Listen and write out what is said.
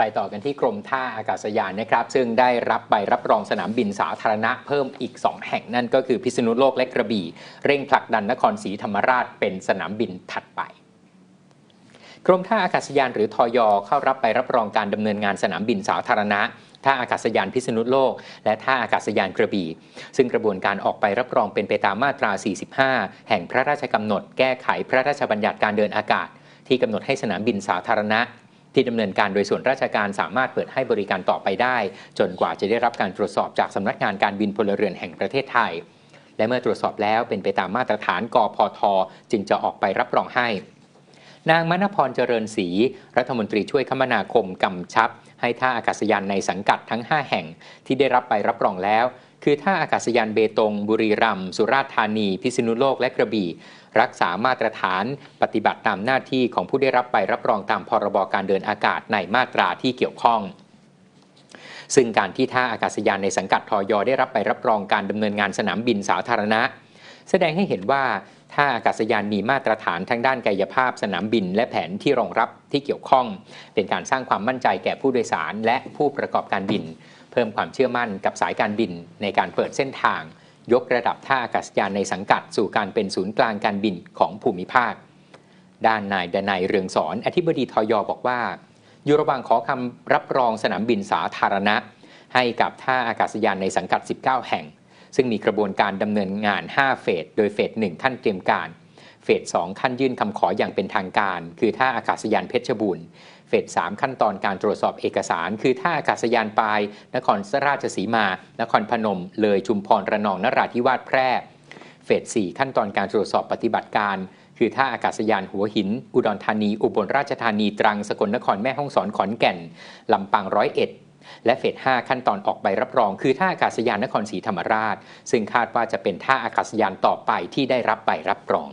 ไปต่อกันที่กรมท่าอากาศยานนะครับ ซึ่งได้รับใบรับรองสนามบินสาธารณะเพิ่มอีก 2 แห่งนั่นก็คือพิษณุโลกและกระบี่ เร่งผลักดันนครศรีธรรมราชเป็นสนามบินถัดไปกรมท่าอากาศยานหรือทอยเข้ารับใบรับรองการดำเนินงานสนามบินสาธารณะท่าอากาศยานพิษณุโลก และท่าอากาศยานกระบี่ ซึ่งกระบวนการออกใบรับรองเป็นไปตามมาตรา 45 แห่งพระราชกำหนด แก้ไขพระราชบัญญัติการเดินอากาศ ที่กำหนดให้สนามบินสาธารณะ ที่ดำเนินการโดยส่วนราชการสามารถเปิดให้บริการต่อไปได้ จนกว่าจะได้รับการตรวจสอบจากสำนักงานการบินพลเรือนแห่งประเทศไทย และเมื่อตรวจสอบแล้วเป็นไปตามมาตรฐานกพทจึงจะออกไปรับรองให้ นางมณพรเจริญศรีรัฐมนตรีช่วยคมนาคมกำชับ ให้ท่าอากาศยานในสังกัดทั้ง 5 แห่งที่ได้รับใบรับรองแล้ว คือท่าอากาศยานเบตง บุรีรัมย์สุราษฎร์ธานี พิษณุโลกและกระบี่ รักษามาตรฐานปฏิบัติตามหน้าที่ของผู้ได้รับใบรับรองตามพรบการเดินอากาศในมาตราที่เกี่ยวข้องซึ่งการที่ท่าอากาศยานในสังกัดทอยได้รับใบรับรองการดำเนินงานสนามบินสาธารณะ แสดงให้เห็นว่าท่าอากาศยานมีมาตรฐานทั้งด้านกายภาพสนามบิน และแผนที่รองรับที่เกี่ยวข้อง เป็นการสร้างความมั่นใจแก่ผู้โดยสารและผู้ประกอบการบิน เพิ่มความเชื่อมั่นกับสายการบินในการเปิดเส้นทาง ยกระดับท่าอากาศยานในสังกัดสู่การเป็นศูนย์กลางการบินของภูมิภาค ด้านนายดนัยเรืองสอนอธิบดีทอยอบอกว่า อยู่ระหว่างขอคำรับรองสนามบินสาธารณะ ให้กับท่าอากาศยานในสังกัด 19 แห่ง ซึ่งมีกระบวนการดำเนินงาน 5 เฟส โดยเฟส1ขั้นเตรียมการ เฟส2ขั้นยื่นคำขออย่างเป็นทางการ คือท่าอากาศยานเพชรบูรณ์เฟส3ขั้นตอนการตรวจสอบเอกสาร คือท่าอากาศยานปลาย นครราชสีมา นครพนม เลยชุมพรระนองนราธิวาสแพร่เฟส4ขั้นตอนการตรวจสอบปฏิบัติการ คือท่าอากาศยานหัวหิน อุดรธานี อุบลราชธานีตรังสกลนครแม่ฮ่องสอนขอนแก่นลำปางร้อยเอ็ดและเฟส 5 ขั้นตอนออกใบรับรอง คือท่าอากาศยานนครศรีธรรมราช ซึ่งคาดว่าจะเป็นท่าอากาศยานต่อไปที่ได้รับใบรับรอง